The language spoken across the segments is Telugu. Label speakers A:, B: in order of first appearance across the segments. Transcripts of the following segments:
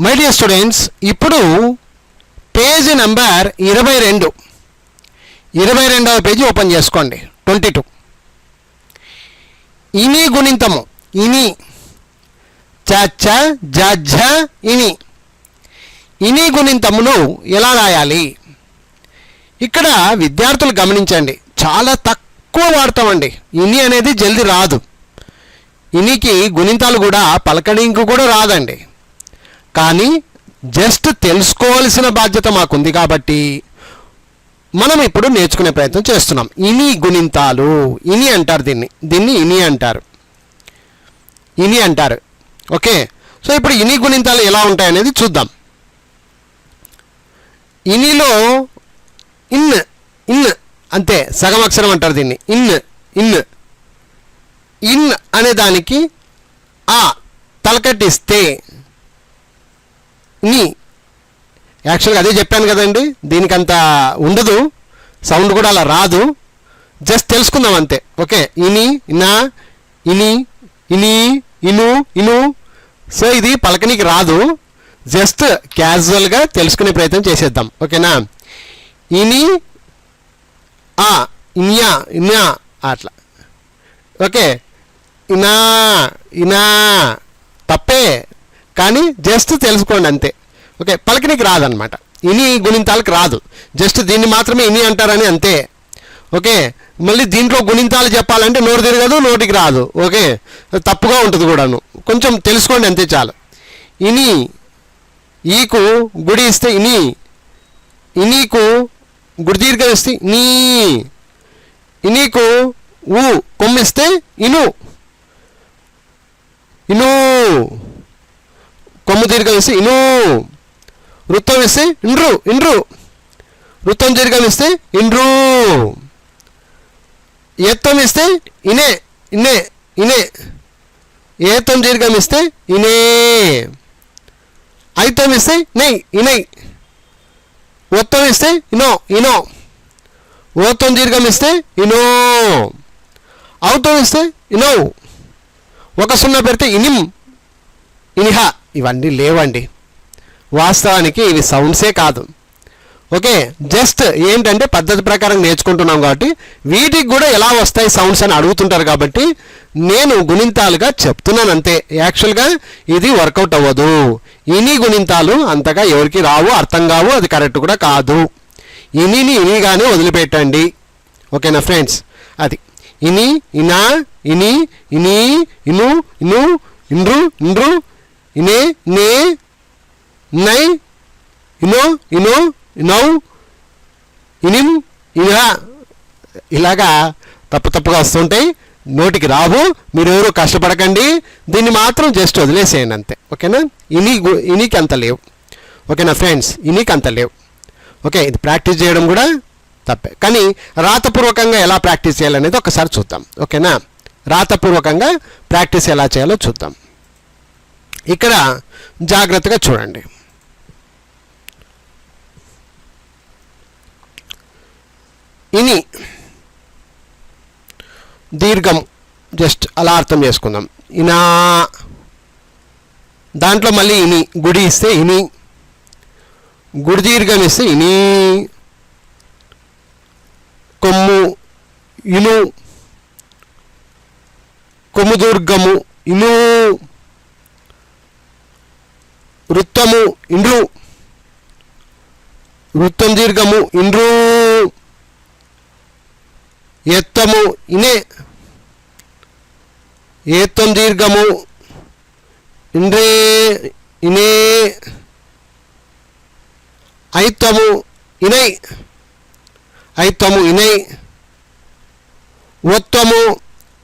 A: మై డియర్ స్టూడెంట్స్ ఇప్పుడు పేజీ నెంబర్ ఇరవై రెండు ఇరవై రెండవ పేజీ ఓపెన్ చేసుకోండి. ట్వంటీ టూ ఇని గుణింతము. ఇని. చ జ ఇని. ఇని గుణింతమును ఎలా రాయాలి? ఇక్కడ విద్యార్థులు గమనించండి. చాలా తక్కువ వాడతామండి. ఇని అనేది జల్ది రాదు. ఇనికి గుణింతాలు కూడా పలకడింకు కూడా రాదండి. కానీ జస్ట్ తెలుసుకోవాల్సిన బాధ్యత మాకుంది కాబట్టి మనం ఇప్పుడు నేర్చుకునే ప్రయత్నం చేస్తున్నాం. ఇని గుణింతాలు. ఇని అంటారు దీన్ని. దీన్ని ఇని అంటారు. ఇని అంటారు. ఓకే? సో ఇప్పుడు ఇని గుణింతాలు ఎలా ఉంటాయనేది చూద్దాం. ఇనిలో ఇన్ ఇన్ అంతే. సగం అక్షరం అంటారు దీన్ని. In in. ఇన్ అనే దానికి ఆ తలకట్టిస్తే ని. యాక్చువల్గా అదే చెప్పాను కదండి దీనికి అంత ఉండదు సౌండ్ కూడా అలా రాదు. జస్ట్ తెలుసుకుందాం అంతే. ఓకే ఇని ఇనా ఇని ఇని ఇను ఇను. సో ఇది పలకనికి రాదు. జస్ట్ క్యాజువల్గా తెలుసుకునే ప్రయత్నం చేసేద్దాం. ఓకేనా ఇని ఆ ఇన్యా ఇన్యా అట్లా. ఓకే ఇనా ఇనా తప్పే. కానీ జస్ట్ తెలుసుకోండి అంతే. ఓకే పలకనికి రాదనమాట ఇని గుణింతాలకు రాదు. జస్ట్ దీన్ని మాత్రమే ఇని అంటారని అంతే. ఓకే మళ్ళీ దీంట్లో గుణింతాలు చెప్పాలంటే నోరు తిరగదు నోటికి రాదు. ఓకే తప్పుగా ఉంటుంది కూడాను. కొంచెం తెలుసుకోండి అంతే చాలు. ఇని ఈకు గుడి ఇస్తే ఇని ఇనీకు గుడి దీర్ఘం ఇస్తే నీ ఇనీకు ఊ కొమ్మిస్తే ఇను. ఇను. కొమ్ము దీర్ఘమిస్తే ఇను. వృత్తం ఇస్తే ఇండ్రు ఇండ్రు. వృత్తం దీర్ఘమిస్తే ఇండ్రు. ఎత్తం ఇస్తే ఇనే ఇనే ఇనే. ఏతం దీర్ఘం ఇస్తే ఇనే. ఐతం ఇస్తే నై ఇనై. ఒత్తం ఇస్తే ఇనో ఇనో. ఓత్తం దీర్ఘమిస్తే ఇనో. అవుతం ఇస్తే ఇనో. ఒక సున్నా పెడితే ఇనిం. ఇనిహ. ఇవన్నీ లేవండి. వాస్తవానికి ఇవి సౌండ్సే కాదు. ఓకే జస్ట్ ఏంటంటే పద్ధతి ప్రకారం నేర్చుకుంటున్నాం కాబట్టి వీటికి కూడా ఎలా వస్తాయి సౌండ్స్ అని అడుగుతుంటారు కాబట్టి నేను గుణింతాలుగా చెప్తున్నాను అంతే. యాక్చువల్గా ఇది వర్కౌట్ అవ్వదు. ఇని గుణింతాలు అంతగా ఎవరికి రావు అర్థం కావు అది కరెక్ట్ కూడా కాదు. ఇనిని ఇనిగానే వదిలిపెట్టండి. ఓకేనా ఫ్రెండ్స్ అది. ఇని ఇనా ఇని ఇని ఇను ఇను ఇండ్రు ఇండ్రు ఇనే నే నై ఇనో ఇనో ఇనౌ ఇనిం ఇనా. ఇలాగా తప్పు తప్పుగా వస్తుంటాయి. నోటికి రావు మీరు ఎవరు కష్టపడకండి. దీన్ని మాత్రం జస్ట్ వదిలేసేయండి అంతే. ఓకేనా? ఇని గు- ఇనికి అంత లేవు. ఓకేనా ఫ్రెండ్స్? ఇనికి అంత లేవు. ఓకే ఇది ప్రాక్టీస్ చేయడం కూడా తప్పే. కానీ రాతపూర్వకంగా ఎలా ప్రాక్టీస్ చేయాలనేది ఒకసారి చూద్దాం. ఓకేనా? రాతపూర్వకంగా ప్రాక్టీస్ ఎలా చేయాలో చూద్దాం. ఇక్కడ జాగ్రత్తగా చూడండి. ఇని దీర్ఘం జస్ట్ అలా అర్థం చేసుకుందాం. ఇనా దాంట్లో మళ్ళీ ఇని గుడి ఇస్తే ఇని గుడి దీర్ఘం ఇస్తే ఇని కొమ్ము ఇను కొమ్ము దుర్గము ఇను వృత్తము ఇండ్లు. వృత్తం దీర్ఘము ఇండ్రు. ఎత్తము ఇనే. ఏత్తం దీర్ఘము ఇండ్రే ఇనే. ఐత్తము ఇనై. ఐత్తము ఇనై. ఓత్వము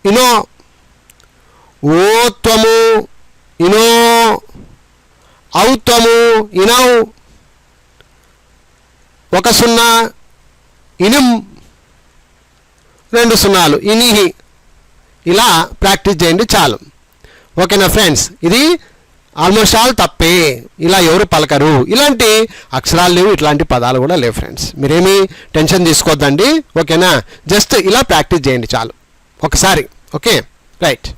A: ఇనో. ఓత్వము ఇనో. అవుతాము ఇనవు ఒక సున్నా ఇనిం రెండు సున్నాలు ఇనిహి. ఇలా ప్రాక్టీస్ చేయండి చాలు. ఓకేనా ఫ్రెండ్స్? ఇది ఆల్మోస్ట్ ఆల్ తప్పే. ఇలా ఎవరు పలకరు. ఇలాంటి అక్షరాలు లేవు ఇట్లాంటి పదాలు కూడా లేవు ఫ్రెండ్స్. మీరేమీ టెన్షన్ తీసుకోవద్దండి ఓకేనా? జస్ట్ ఇలా ప్రాక్టీస్ చేయండి చాలు. ఒకసారి. ఓకే? రైట్.